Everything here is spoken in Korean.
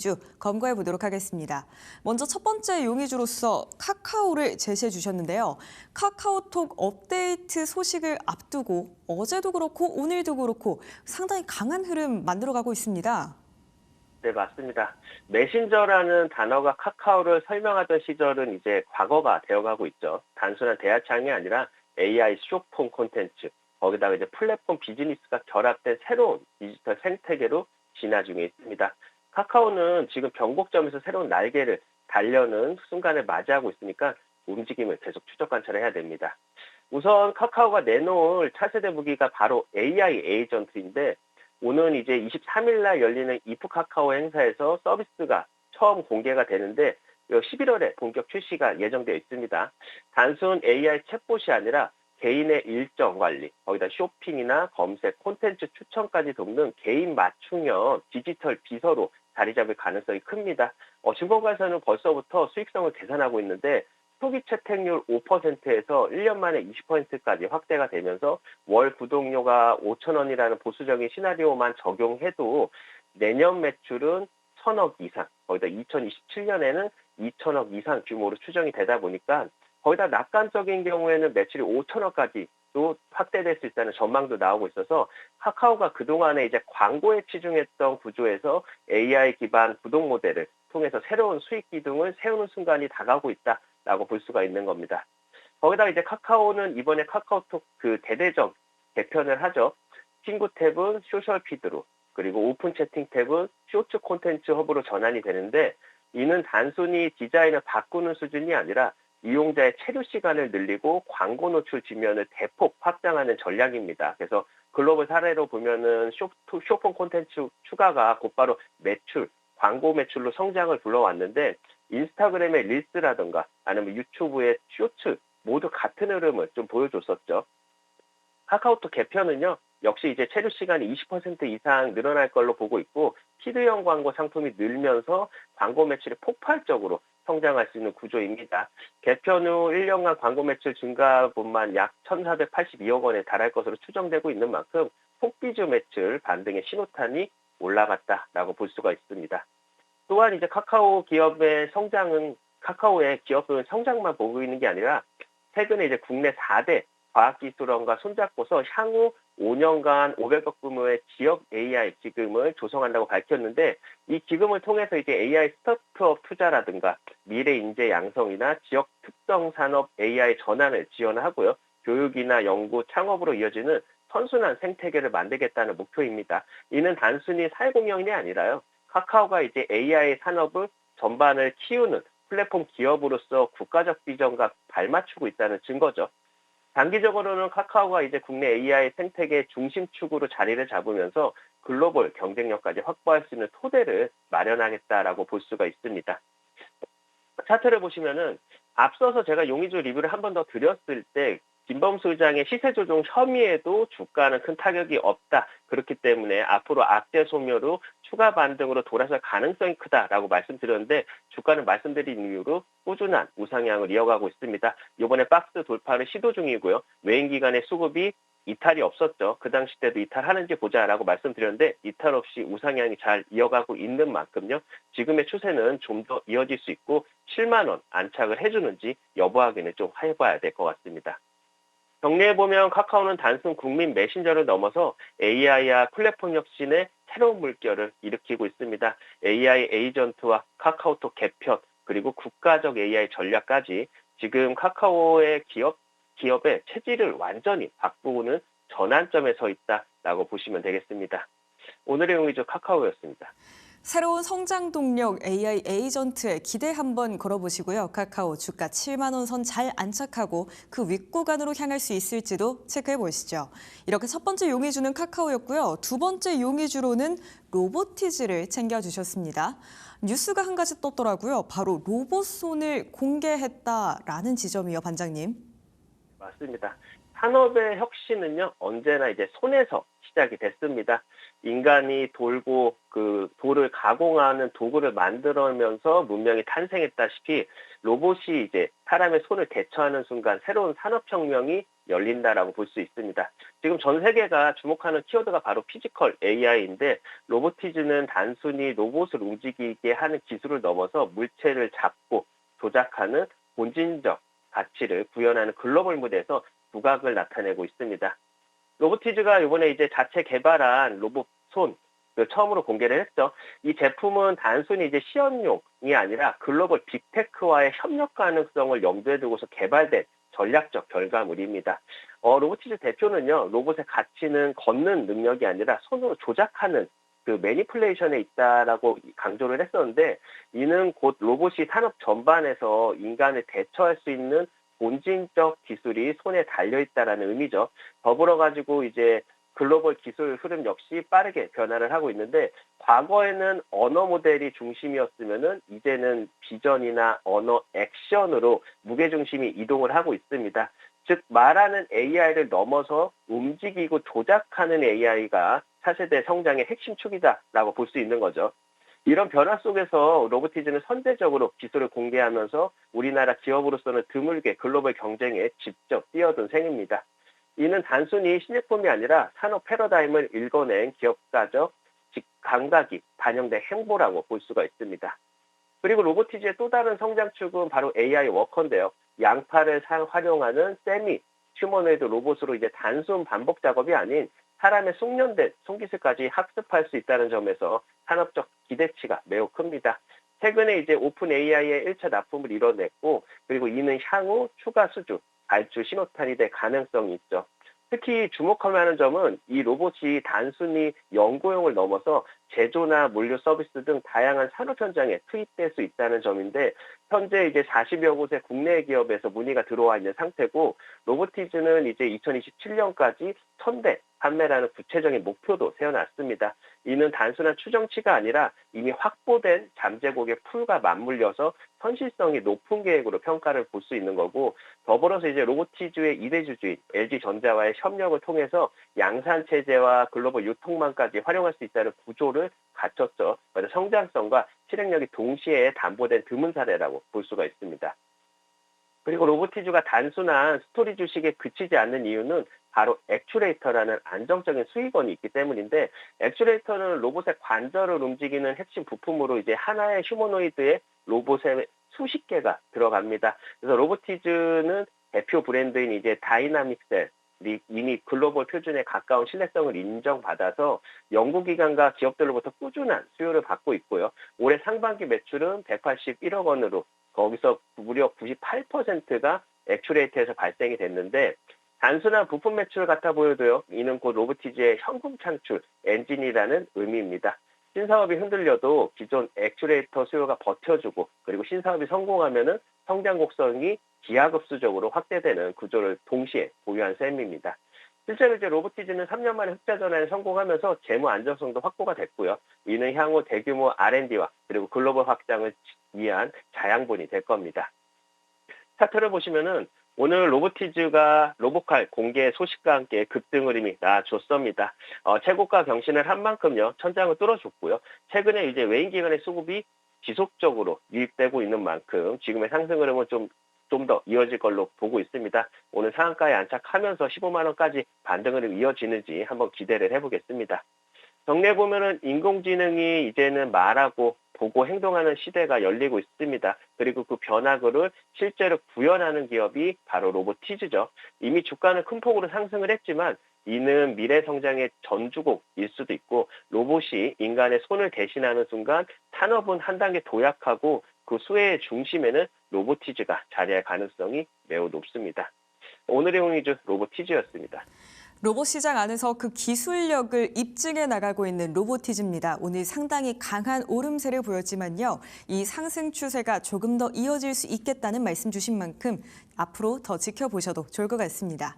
용의주 검거해 보도록 하겠습니다. 먼저 첫 번째 용의주로서 카카오를 제시해 주셨는데요. 카카오톡 업데이트 소식을 앞두고 어제도 그렇고 오늘도 그렇고 상당히 강한 흐름 만들어가고 있습니다. 네, 맞습니다. 메신저라는 단어가 카카오를 설명하던 시절은 이제 과거가 되어가고 있죠. 단순한 대화창이 아니라 AI 쇼폼 콘텐츠, 거기다가 이제 플랫폼 비즈니스가 결합된 새로운 디지털 생태계로 진화 중에 있습니다. 카카오는 지금 변곡점에서 새로운 날개를 달려는 순간을 맞이하고 있으니까 움직임을 계속 추적 관찰해야 됩니다. 우선 카카오가 내놓을 차세대 무기가 바로 AI 에이전트인데 오는 이제 23일 날 열리는 이프 카카오 행사에서 서비스가 처음 공개가 되는데 11월에 본격 출시가 예정되어 있습니다. 단순 AI 챗봇이 아니라 개인의 일정 관리, 거기다 쇼핑이나 검색, 콘텐츠 추천까지 돕는 개인 맞춤형 디지털 비서로 자리 잡을 가능성이 큽니다. 어, 증권가에서는 벌써부터 수익성을 계산하고 있는데 초기 채택률 5%에서 1년 만에 20%까지 확대가 되면서 월 구독료가 5천 원이라는 보수적인 시나리오만 적용해도 내년 매출은 천억 이상, 거기다 2027년에는 2천억 이상 규모로 추정이 되다 보니까 거기다 낙관적인 경우에는 매출이 5천억까지도 확대될 수 있다는 전망도 나오고 있어서 카카오가 그동안에 이제 광고에 치중했던 구조에서 AI 기반 구독 모델을 통해서 새로운 수익 기둥을 세우는 순간이 다가오고 있다라고 볼 수가 있는 겁니다. 거기다 이제 카카오는 이번에 카카오톡 그 대대점 개편을 하죠. 친구 탭은 소셜 피드로 그리고 오픈 채팅 탭은 쇼츠 콘텐츠 허브로 전환이 되는데 이는 단순히 디자인을 바꾸는 수준이 아니라 이용자의 체류 시간을 늘리고 광고 노출 지면을 대폭 확장하는 전략입니다. 그래서 글로벌 사례로 보면은 쇼, 쇼폰 콘텐츠 추가가 곧바로 매출, 광고 매출로 성장을 불러왔는데 인스타그램의 릴스라든가 아니면 유튜브의 쇼츠 모두 같은 흐름을 좀 보여줬었죠. 카카오톡 개편은요, 역시 이제 체류 시간이 20% 이상 늘어날 걸로 보고 있고, 피드형 광고 상품이 늘면서 광고 매출이 폭발적으로 성장할 수 있는 구조입니다. 개편 후 1년간 광고 매출 증가분만 약 1,482억 원에 달할 것으로 추정되고 있는 만큼 폭비주 매출 반등의 신호탄이 올라갔다라고 볼 수가 있습니다. 또한 이제 카카오 기업의 성장은 카카오의 기업은 성장만 보고 있는 게 아니라 최근에 이제 국내 4대 과학기술원과 손잡고서 향후 5년간 500억 규모의 지역 AI 기금을 조성한다고 밝혔는데 이 기금을 통해서 이제 AI 스타트업 투자라든가 미래 인재 양성이나 지역 특성 산업 AI 전환을 지원하고요. 교육이나 연구, 창업으로 이어지는 선순환 생태계를 만들겠다는 목표입니다. 이는 단순히 사회공헌이 아니라요. 카카오가 이제 AI 산업을 전반을 키우는 플랫폼 기업으로서 국가적 비전과 발맞추고 있다는 증거죠. 단기적으로는 카카오가 이제 국내 AI 생태계 중심축으로 자리를 잡으면서 글로벌 경쟁력까지 확보할 수 있는 토대를 마련하겠다라고 볼 수가 있습니다. 차트를 보시면은 앞서서 제가 용의주 리뷰를 한 번 더 드렸을 때 김범수 의장의 시세 조종 혐의에도 주가는 큰 타격이 없다. 그렇기 때문에 앞으로 악재 소멸로 추가 반등으로 돌아설 가능성이 크다라고 말씀드렸는데 주가는 말씀드린 이유로 꾸준한 우상향을 이어가고 있습니다. 이번에 박스 돌파를 시도 중이고요. 외인 기관의 수급이 이탈이 없었죠. 그 당시 때도 이탈하는지 보자라고 말씀드렸는데 이탈 없이 우상향이 잘 이어가고 있는 만큼요. 지금의 추세는 좀 더 이어질 수 있고 7만 원 안착을 해주는지 여부 확인을 좀 해봐야 될 것 같습니다. 정리해 보면 카카오는 단순 국민 메신저를 넘어서 AI와 플랫폼 혁신의 새로운 물결을 일으키고 있습니다. AI 에이전트와 카카오톡 개편 그리고 국가적 AI 전략까지 지금 카카오의 기업 기업의 체질을 완전히 바꾸는 전환점에 서 있다라고 보시면 되겠습니다. 오늘의 용의주 카카오였습니다. 새로운 성장 동력 AI 에이전트에 기대 한번 걸어보시고요. 카카오 주가 7만 원 선 잘 안착하고 그 윗구간으로 향할 수 있을지도 체크해 보시죠. 이렇게 첫 번째 용의주는 카카오였고요. 두 번째 용의주로는 로보티즈를 챙겨주셨습니다. 뉴스가 한 가지 떴더라고요. 바로 로봇손을 공개했다라는 지점이요, 반장님. 맞습니다. 산업의 혁신은요, 언제나 이제 손에서 시작이 됐습니다. 인간이 돌고 그 돌을 가공하는 도구를 만들면서 문명이 탄생했다시피 로봇이 이제 사람의 손을 대처하는 순간 새로운 산업혁명이 열린다라고 볼 수 있습니다. 지금 전 세계가 주목하는 키워드가 바로 피지컬 AI인데 로보티즈는 단순히 로봇을 움직이게 하는 기술을 넘어서 물체를 잡고 조작하는 본진적 가치를 구현하는 글로벌 무대에서 두각을 나타내고 있습니다. 로보티즈가 이번에 이제 자체 개발한 로봇 손그 처음으로 공개를 했죠. 이 제품은 단순히 이제 시연용이 아니라 글로벌 빅테크와의 협력 가능성을 염두에 두고서 개발된 전략적 결과물입니다. 어, 로보티즈 대표는요, 로봇의 가치는 걷는 능력이 아니라 손으로 조작하는 그 매니플레이션에 있다라고 강조를 했었는데, 이는 곧 로봇이 산업 전반에서 인간을 대처할 수 있는 본진적 기술이 손에 달려 있다라는 의미죠. 더불어 가지고 이제 글로벌 기술 흐름 역시 빠르게 변화를 하고 있는데 과거에는 언어 모델이 중심이었으면은 이제는 비전이나 언어 액션으로 무게 중심이 이동을 하고 있습니다. 즉 말하는 AI를 넘어서 움직이고 조작하는 AI가 차세대 성장의 핵심 축이다라고 볼 수 있는 거죠. 이런 변화 속에서 로보티즈는 선제적으로 기술을 공개하면서 우리나라 기업으로서는 드물게 글로벌 경쟁에 직접 뛰어든 셈입니다. 이는 단순히 신제품이 아니라 산업 패러다임을 읽어낸 기업가적 즉 감각이 반영된 행보라고 볼 수가 있습니다. 그리고 로보티즈의 또 다른 성장축은 바로 AI 워커인데요. 양팔을 사- 활용하는 세미 휴머노이드 로봇으로 이제 단순 반복 작업이 아닌 사람의 숙련된 손기술까지 학습할 수 있다는 점에서 산업적 기대치가 매우 큽니다. 최근에 이제 오픈 AI의 1차 납품을 이뤄냈고 그리고 이는 향후 추가 수주 발주 신호탄이 될 가능성이 있죠. 특히 주목할 만한 점은 이 로봇이 단순히 연구용을 넘어서 제조나 물류 서비스 등 다양한 산업 현장에 투입될 수 있다는 점인데 현재 이제 40여 곳의 국내 기업에서 문의가 들어와 있는 상태고 로보티즈는 이제 2027년까지 1000대 판매라는 구체적인 목표도 세워놨습니다. 이는 단순한 추정치가 아니라 이미 확보된 잠재 고객 풀과 맞물려서 현실성이 높은 계획으로 평가를 볼 수 있는 거고 더불어서 이제 로보티즈의 이대 주주인 LG전자와의 협력을 통해서 양산 체제와 글로벌 유통망까지 활용할 수 있다는 구조를 갖췄죠. 그래서 성장성과 실행력이 동시에 담보된 드문 사례라고 볼 수가 있습니다. 그리고 로보티즈가 단순한 스토리 주식에 그치지 않는 이유는 바로 액츄레이터라는 안정적인 수익원이 있기 때문인데 액츄레이터는 로봇의 관절을 움직이는 핵심 부품으로 이제 하나의 휴머노이드의 로봇의 수십 개가 들어갑니다. 그래서 로보티즈는 대표 브랜드인 이제 다이나믹셀 이미 글로벌 표준에 가까운 신뢰성을 인정받아서 연구기관과 기업들로부터 꾸준한 수요를 받고 있고요. 올해 상반기 매출은 181억 원으로 거기서 무려 98%가 액츄레이터에서 발생이 됐는데 단순한 부품 매출 같아 보여도요. 이는 곧 로보티즈의 현금 창출 엔진이라는 의미입니다. 신사업이 흔들려도 기존 액츄레이터 수요가 버텨주고 그리고 신사업이 성공하면은 성장 곡선이 기하급수적으로 확대되는 구조를 동시에 보유한 셈입니다. 실제로 이제 로보티즈는 3년 만에 흑자 전환에 성공하면서 재무 안정성도 확보가 됐고요. 이는 향후 대규모 R&D와 그리고 글로벌 확장을 위한 자양분이 될 겁니다. 차트를 보시면은 오늘 로보티즈가 로보칼 공개 소식과 함께 급등 흐름이 나줬습니다. 어, 최고가 경신을 한 만큼요 천장을 뚫어줬고요. 최근에 이제 외인 기관의 수급이 지속적으로 유입되고 있는 만큼 지금의 상승 흐름은 좀 좀 더 이어질 걸로 보고 있습니다. 오늘 상한가에 안착하면서 15만 원까지 반등 흐름 이어지는지 한번 기대를 해보겠습니다. 정리해 보면은 인공지능이 이제는 말하고 보고 행동하는 시대가 열리고 있습니다. 그리고 그 변화구를 실제로 구현하는 기업이 바로 로보티즈죠. 이미 주가는 큰 폭으로 상승을 했지만 이는 미래 성장의 전주곡일 수도 있고 로봇이 인간의 손을 대신하는 순간 산업은 한 단계 도약하고 그 수혜의 중심에는 로보티즈가 자리할 가능성이 매우 높습니다. 오늘의 홍의주 로보티즈였습니다. 로봇 시장 안에서 그 기술력을 입증해 나가고 있는 로보티즈입니다. 오늘 상당히 강한 오름세를 보였지만요. 이 상승 추세가 조금 더 이어질 수 있겠다는 말씀 주신 만큼 앞으로 더 지켜보셔도 좋을 것 같습니다.